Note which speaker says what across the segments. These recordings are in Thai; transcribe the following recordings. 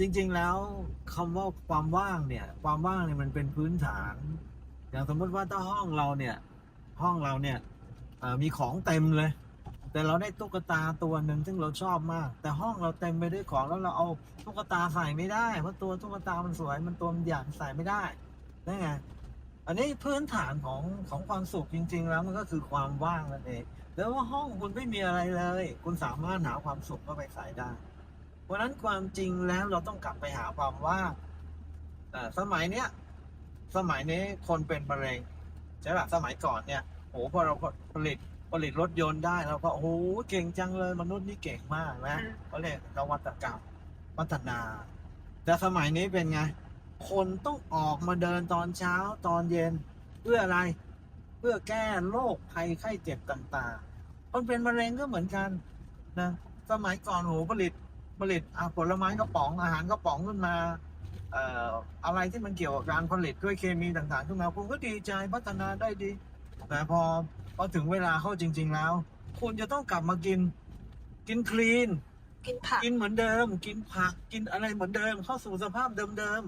Speaker 1: จริง ๆ แล้วคำว่าความว่างเนี่ย ความว่างเนี่ยมันเป็นพื้นฐาน อย่างสมมติว่าถ้าห้องเราเนี่ย ห้องเราเนี่ยมีของเต็มเลย แต่เราได้ตุ๊กตาตัวหนึ่งซึ่งเราชอบมาก แต่ห้องเราเต็มไปด้วยของแล้วเราเอาตุ๊กตาใส่ไม่ได้เพราะตัวตุ๊กตามันสวยมันตัวมันใหญ่ใส่ไม่ได้นั่นไงอันนี้พื้นฐานของของความสุขจริง ๆ แล้วมันก็คือความว่างนั่นเองแล้วว่าห้องคุณไม่มีอะไรเลย คุณสามารถหาความสุขเข้าไปใส่ได้ ราะฉะนั้นความจริงแล้วเราต้องกลับไปหาความว่างแต่สมัยเนี้ยสมัยนี้คนเป็นมะเร็งใช่ป่ะสมัยก่อนเนี่ยโอ้พอเราผลิตผลิตรถยนต์ได้เราก็โอ้โหเก่งจังเลยมนุษย์นี่เก่งมากนะเขาเรียกนวัตกรรมพัฒนา แต่สมัยนี้เป็นไง คนต้องออกมาเดินตอนเช้าตอนเย็น เพื่ออะไร เพื่อแก้โรคภัยไข้เจ็บต่างๆ คนเป็นมะเร็งก็เหมือนกันนะสมัยก่อนโหผลิต ผลิตอะผลไม้กระป๋องอาหารกระป๋องขึ้นมาเอ่ออะไรที่มันเกี่ยวกับการผลิตด้วยเคมีต่างๆขึ้นมาคุณก็ดีใจพัฒนาได้ดี แต่พอพอถึงเวลาเข้าจริง ๆ แล้ว คุณจะต้องกลับมากิน กินคลีน
Speaker 2: กินผัก
Speaker 1: กินเหมือนเดิม กินผักกินอะไรเหมือนเดิม เข้าสู่สภาพเดิม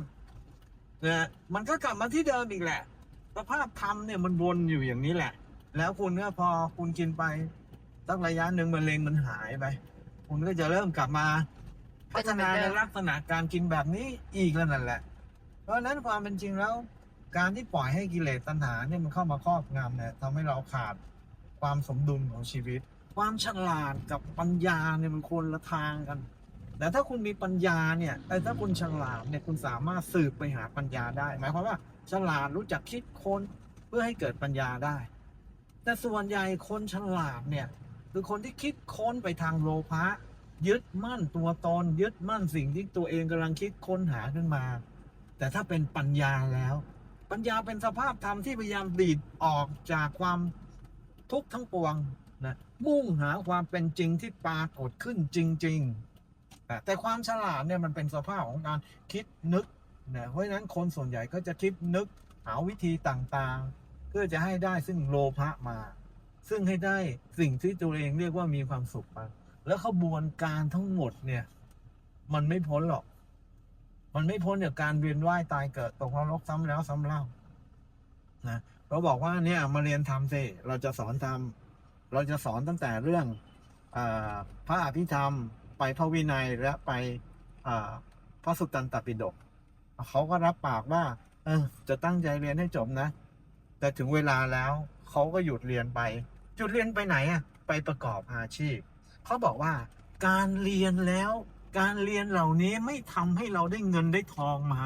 Speaker 1: ๆนะมันก็กลับมาที่เดิมอีกแหละ สภาพธรรมเนี่ยมันวนอยู่อย่างนี้แหละ แล้วคุณก็พอคุณกินไปสักระยะหนึ่งมะเร็งมันหายไป คุณก็จะเริ่มกลับมา พัฒนาในลักษณะการกินแบบนี้อีกแล้วนั่นแหละ เพราะฉะนั้นความเป็นจริงแล้ว การที่ปล่อยให้กิเลสตัณหาเนี่ยมันเข้ามาครอบงำเนี่ยทำให้เราขาดความสมดุลของชีวิต ความฉลาดกับปัญญาเนี่ยมันคนละทางกัน แต่ถ้าคุณมีปัญญาเนี่ยแต่ถ้าคุณฉลาดเนี่ยคุณสามารถสืบไปหาปัญญาได้ หมายความว่า ฉลาดรู้จักคิดค้นเพื่อให้เกิดปัญญาได้ แต่ส่วนใหญ่คนฉลาดเนี่ยคือคนที่คิดค้นไปทางโลภะ ยึดมั่นตัวตนยึดมั่นสิ่งที่ตัวเองกำลังคิดค้นหาขึ้นมา แต่ถ้าเป็นปัญญาแล้ว ปัญญาเป็นสภาพธรรมที่พยายามดีดออกจากความทุกข์ทั้งปวงนะมุ่งหาความเป็นจริงที่ปรากฏขึ้นจริงๆอะแต่ความฉลาดเนี่ยมันเป็นสภาพของการคิดนึกนะเพราะฉะนั้นคนส่วนใหญ่ก็จะคิดนึกหาวิธีต่างๆ เพื่อจะให้ได้ซึ่งโลภะมา ซึ่งให้ได้สิ่งที่ตัวเองเรียกว่ามีความสุขมา แล้วขบวนการทั้งหมดเนี่ย มันไม่พ้นหรอก มันไม่พ้นจากการเวียนว่ายตายเกิดตกนรกซ้ำแล้วซ้ำเล่านะเราบอกว่าเนี่ยมาเรียนทำสิเราจะสอนทำเราจะสอนตั้งแต่เรื่องอพระอภิธรรม ไปพระวินัยและไปพระสุตตันตปิฎกเขาก็รับปากว่า เออ จะตั้งใจเรียนให้จบนะ แต่ถึงเวลาแล้วเขาก็หยุดเรียนไป หยุดเรียนไปไหนอะไปประกอบอาชีพ เขาบอกว่า การเรียนแล้ว การเรียนเหล่านี้ไม่ทำให้เราได้เงินได้ทองมา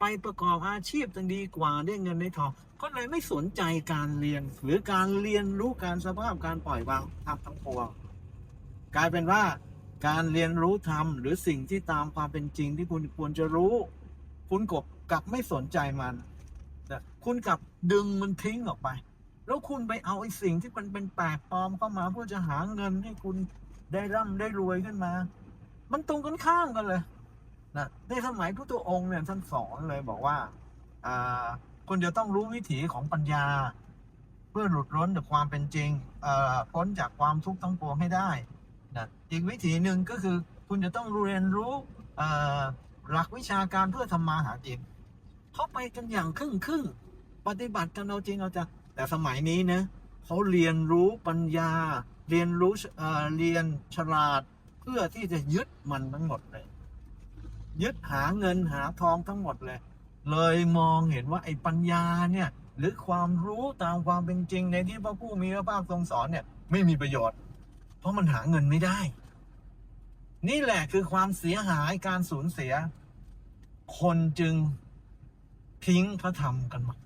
Speaker 1: ไปประกอบอาชีพจังดีกว่าได้เงินได้ทองก็เลยไม่สนใจการเรียนหรือการเรียนรู้การสภาพการปล่อยวางทำทั้งปวงกลายเป็นว่าการเรียนรู้ธรรมหรือสิ่งที่ตามความเป็นจริงที่คุณควรจะรู้ คุณกับกลับไม่สนใจมัน คุณกลับดึงมันทิ้งออกไป แล้วคุณไปเอาไอ้สิ่งที่มันเป็นแปลกปลอมเข้ามาเพื่อจะหาเงินให้คุณได้ร่ำได้รวยขึ้นมา มันตรงกันข้ามกันเลยนะในสมัยพุทธองค์เนี่ยท่านสอนเลยบอกว่าอ่าคุณจะต้องรู้วิถีของปัญญา เพื่อหลุดพ้นจากความเป็นจริงเอ่อพ้นจากความทุกข์ทั้งปวงให้ได้นะอีกวิถีหนึ่งก็คือคุณจะต้องเรียนรู้เอ่อหลักวิชาการเพื่อทำมาหากินเขาไปกันอย่างครึ่งครึ่งปฏิบัติกันเอาจริงเอาจัง แต่สมัยนี้นะเขาเรียนรู้ปัญญา เรียนรู้เอ่อเรียนฉลาด เพื่อที่จะยึดมันทั้งหมดเลย ยึดหาเงินหาทองทั้งหมดเลย เลยมองเห็นว่าไอ้ปัญญาเนี่ยหรือความรู้ตามความเป็นจริงในที่พระผู้มีพระภาคทรงสอนเนี่ยไม่มีประโยชน์ เพราะมันหาเงินไม่ได้ นี่แหละคือความเสียหายการสูญเสีย คนจึงทิ้งพระธรรมกันหมด